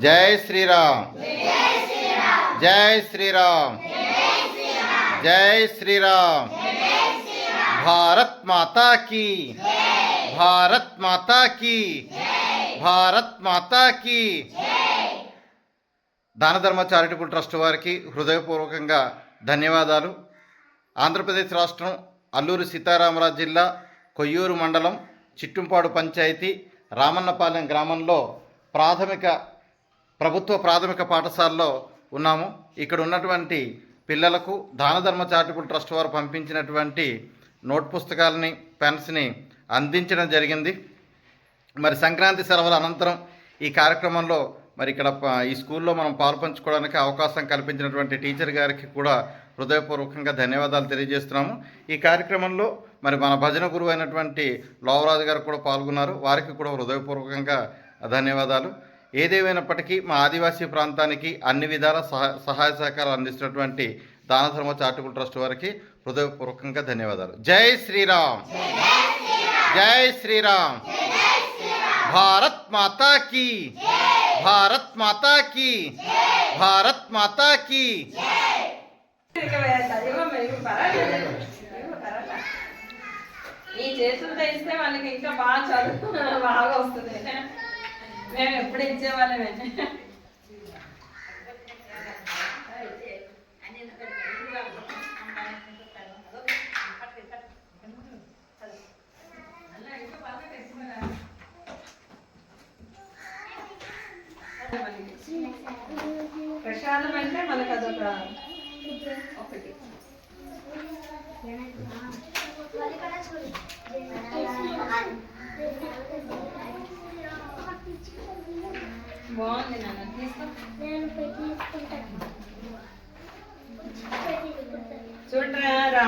జై శ్రీరామ్. జై శ్రీరామ్. జై శ్రీరామ్. భారత్ మాతా కీ. భారత్ మాతా కీ. భారత్ మాతా కీ. దానధర్మ చారిటబుల్ ట్రస్ట్ వారికి హృదయపూర్వకంగా ధన్యవాదాలు. ఆంధ్రప్రదేశ్ రాష్ట్రం అల్లూరు సీతారామరాజు జిల్లా కొయ్యూరు మండలం చిట్టుంపాడు పంచాయతీ రామన్నపాలెం గ్రామంలో ప్రాథమిక ప్రభుత్వ ప్రాథమిక పాఠశాలలో ఉన్నాము. ఇక్కడ ఉన్నటువంటి పిల్లలకు దానధర్మ చారిటబుల్ ట్రస్ట్ వారు పంపించినటువంటి నోట్ పుస్తకాలని పెన్స్ని అందించడం జరిగింది. మరి సంక్రాంతి సెలవుల అనంతరం ఈ కార్యక్రమంలో మరి ఇక్కడ ఈ స్కూల్లో మనం పాల్పంచుకోవడానికి అవకాశం కల్పించినటువంటి టీచర్ గారికి కూడా హృదయపూర్వకంగా ధన్యవాదాలు తెలియజేస్తున్నాము. ఈ కార్యక్రమంలో మరి మన భజన గురువు అయినటువంటి లోవరాజు గారు కూడా పాల్గొన్నారు. వారికి కూడా హృదయపూర్వకంగా ధన్యవాదాలు. ఏదేమైనప్పటికీ మా ఆదివాసీ ప్రాంతానికి అన్ని విధాల సహా సహాయ సహకారాలు అందిస్తున్నటువంటి దానధర్మ చాటుకుల ట్రస్ట్ వారికి హృదయపూర్వకంగా ధన్యవాదాలు. జై శ్రీరామ్. జై శ్రీరామ్. భారత్ మాతా కీ. భారత్ మాతా కీ. భారత్ మాతా కీ. ఈ చేతులతో ఇస్తే వాళ్ళకి ఇంకా బాగా చదువు బాగా వస్తుంది. మేము ఎప్పుడు ఇచ్చేవాళ్ళమే ప్రసాదం అంటే మనకు అదొక ఒకటి. బాగుంది నాన్న. తీసుకో. చూడరా